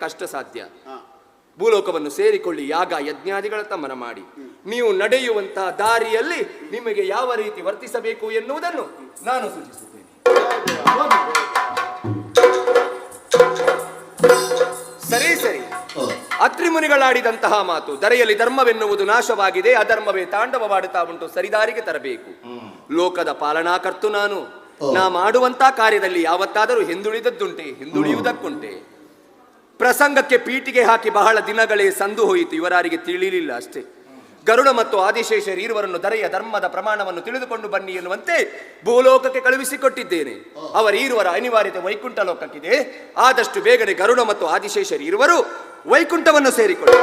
ಕಷ್ಟ ಸಾಧ್ಯ ಭೂಲೋಕವನ್ನು ಸೇರಿಕೊಳ್ಳಿ ಯಾಗ ಯಜ್ಞಾದಿಗಳ ತಮನ ಮಾಡಿ. ನೀವು ನಡೆಯುವಂತಹ ದಾರಿಯಲ್ಲಿ ನಿಮಗೆ ಯಾವ ರೀತಿ ವರ್ತಿಸಬೇಕು ಎನ್ನುವುದನ್ನು ನಾನು ಸೂಚಿಸುತ್ತೇನೆ. ಸರಿ ಸರಿ. ಅತ್ರಿಮುನಿಗಳಾಡಿದಂತಹ ಮಾತು ದರೆಯಲ್ಲಿ ಧರ್ಮವೆನ್ನುವುದು ನಾಶವಾಗಿದೆ ಅಧರ್ಮವೇ ತಾಂಡವವಾಡುತ್ತಾ ಉಂಟು ಸರಿದಾರಿಗೆ ತರಬೇಕು. ಲೋಕದ ಪಾಲನಾಕರ್ತು ನಾನು. ನಾ ಮಾಡುವಂತಹ ಕಾರ್ಯದಲ್ಲಿ ಯಾವತ್ತಾದರೂ ಹಿಂದುಳಿದದ್ದುಂಟೆ ಹಿಂದುಳಿಯುವುದಕ್ಕುಂಟೆ. ಪ್ರಸಂಗಕ್ಕೆ ಪೀಟಿಗೆ ಹಾಕಿ ಬಹಳ ದಿನಗಳೇ ಸಂದು ಹೋಯಿತು. ಇವರಾರಿಗೆ ತಿಳಿಲಿಲ್ಲ ಅಷ್ಟೇ. ಗರುಡ ಮತ್ತು ಆದಿಶೇಷರು ಇರುವರನ್ನು ದರೆಯ ಧರ್ಮದ ಪ್ರಮಾಣವನ್ನು ತಿಳಿದುಕೊಂಡು ಬನ್ನಿ ಎನ್ನುವಂತೆ ಭೂಲೋಕಕ್ಕೆ ಕಳುಹಿಸಿಕೊಟ್ಟಿದ್ದೇನೆ. ಅವರ ಇರುವರ ಅನಿವಾರ್ಯತೆ ವೈಕುಂಠ ಲೋಕಕ್ಕಿದೆ. ಆದಷ್ಟು ಬೇಗನೆ ಗರುಡ ಮತ್ತು ಆದಿಶೇಷರು ಇರುವರು ವೈಕುಂಠವನ್ನು ಸೇರಿಕೊಳ್ಳಿ.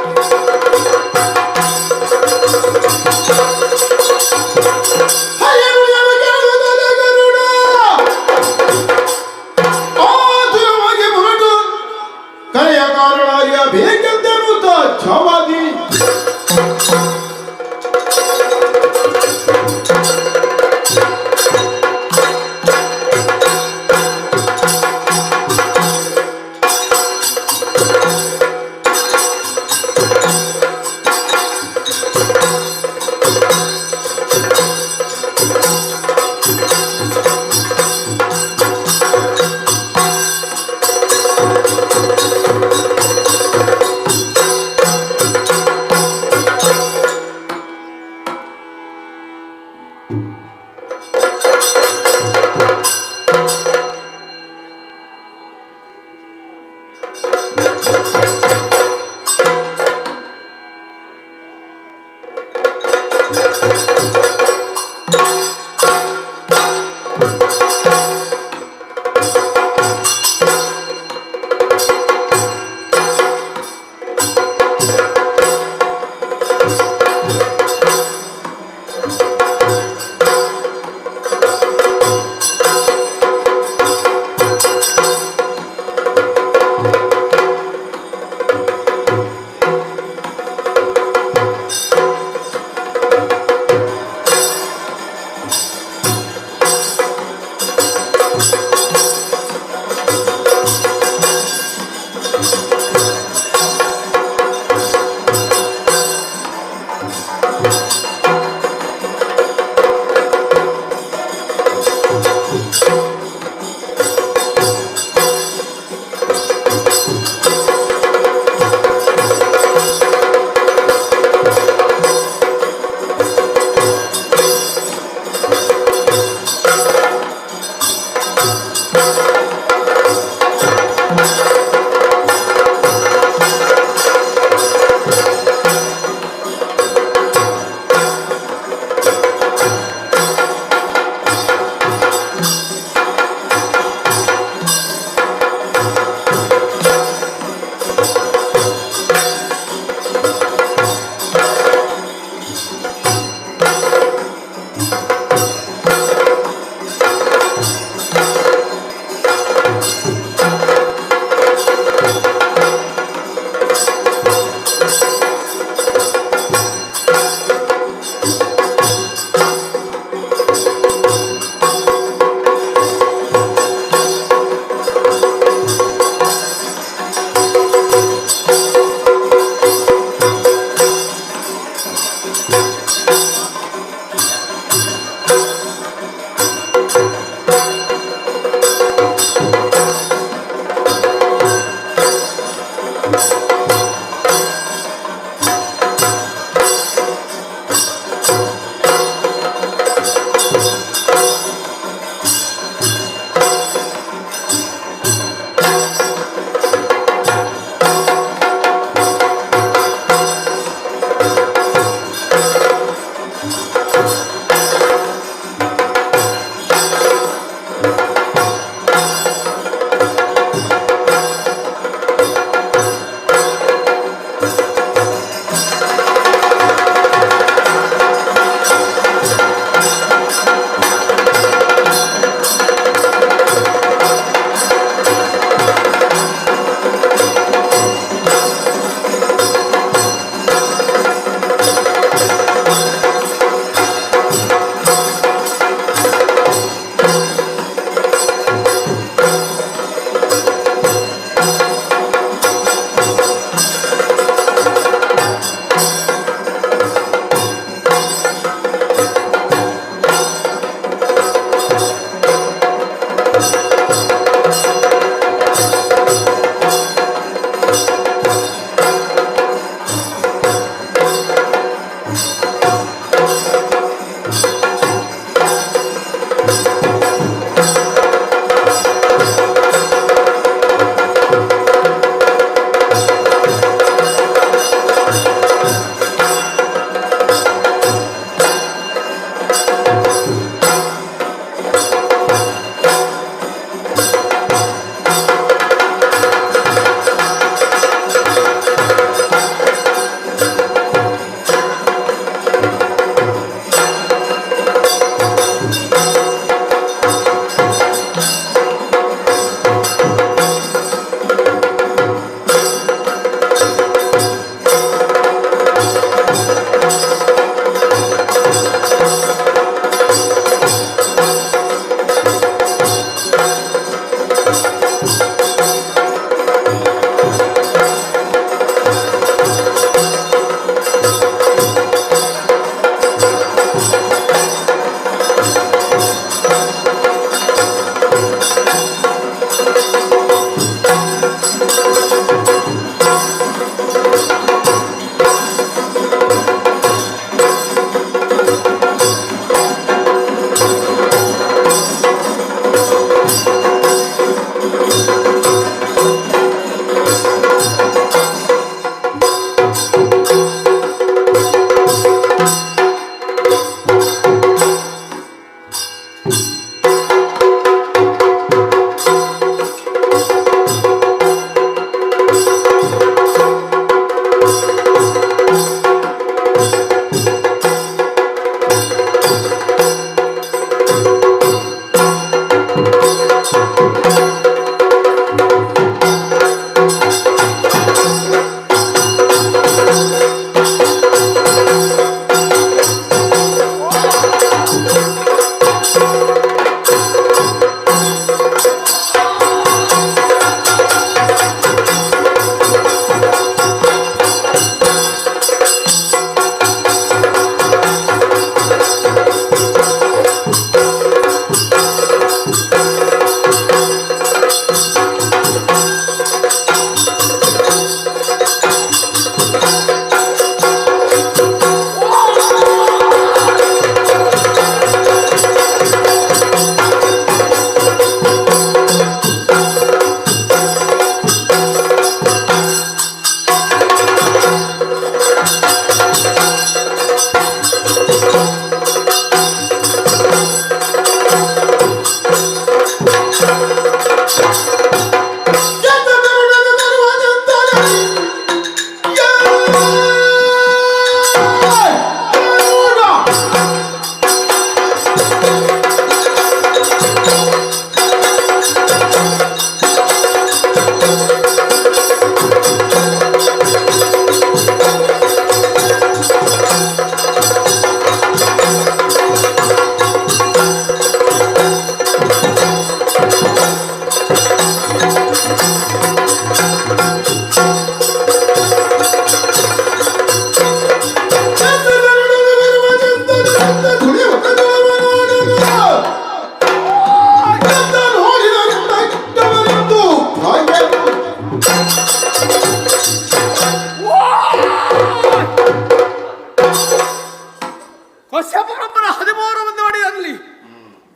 ಕಶ್ಯಪರೊಬ್ಬರ ಹದಿಮೂರು ಮುಂದುವರಿಯಲ್ಲಿ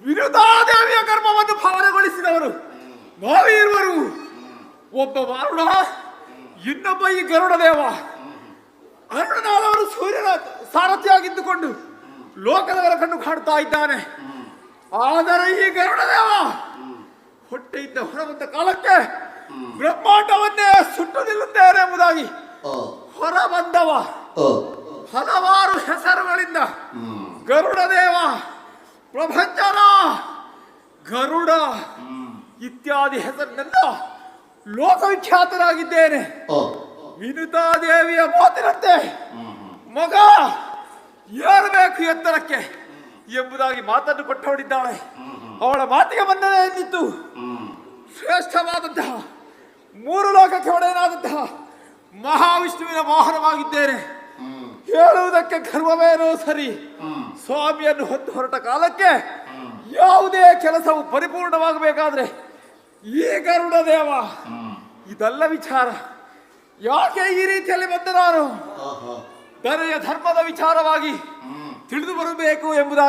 ವಿರುದ್ಧಾದೇವಿಯ ಕರ್ಮವನ್ನು ಭಾವನೆಗೊಳಿಸಿದವರು ಇರುವರು ನೋಡ ಇನ್ನೊಬ್ಬ ಈ ಗರುಡ ದೇವ ಅರುಣನಾದವರು ಸೂರ್ಯನ ಸಾರಥಿಯಾಗಿದ್ದುಕೊಂಡು ಲೋಕದವರ ಕಣ್ಣು ಕಾಡ್ತಾ ಇದ್ದಾನೆ. ಆದರೆ ಈ ಗರುಡದೇವ ಹೊಟ್ಟೆಯಿಂದ ಹೊರಬಂದ ಕಾಲಕ್ಕೆ ಬ್ರಹ್ಮಾಂಡವನ್ನೇ ಸುಟ್ಟು ನಿಲ್ಲುತ್ತೇನೆ ಎಂಬುದಾಗಿ ಹೊರ ಬಂದವ ಹಲವಾರು ಹೆಸರುಗಳಿಂದ ಗರುಡದೇವ ಪ್ರಭಂಜನ ಗರುಡ ಇತ್ಯಾದಿ ಹೆಸರಿನಿಂದ ಲೋಕವಿಖ್ಯಾತನಾಗಿದ್ದೇನೆ. ವಿನುತಾ ದೇವಿಯ ಮಾತಿನಂತೆ. ಮಗ ಏರಬೇಕು ಎತ್ತರಕ್ಕೆ ಎಂಬುದಾಗಿ ಮಾತನ್ನು ಕೊಟ್ಟವಳಿದ್ದಾಳೆ ಅವಳ ಮಾತಿಗೆ ಬಂದನೆ ಎಂದಿತ್ತು. ಶ್ರೇಷ್ಠವಾದಂತಹ ಮೂರು ಲೋಕಕ್ಕೆ ಒಡೆಯನಾದಂತಹ ಮಹಾವಿಷ್ಣುವಿನ ವಾಹನವಾಗಿದ್ದೇನೆ. ಹೇಳುವುದಕ್ಕೆ ಗರ್ವವೇನೋ ಸರಿ. ಸ್ವಾಮಿಯನ್ನು ಹೊತ್ತು ಹೊರಟ ಕಾಲಕ್ಕೆ ಯಾವುದೇ ಕೆಲಸವು ಪರಿಪೂರ್ಣವಾಗಬೇಕಾದ್ರೆ ಈ ಗರುಡ ದೇವ. ಇದೆಲ್ಲ ವಿಚಾರ. ಯಾಕೆ ಈ ರೀತಿಯಲ್ಲಿ ಬಂದೆ ನಾನು? ದರೆಯ ಧರ್ಮದ ವಿಚಾರವಾಗಿ ತಿಳಿದು ಬರಬೇಕು ಎಂಬುದಾಗಿ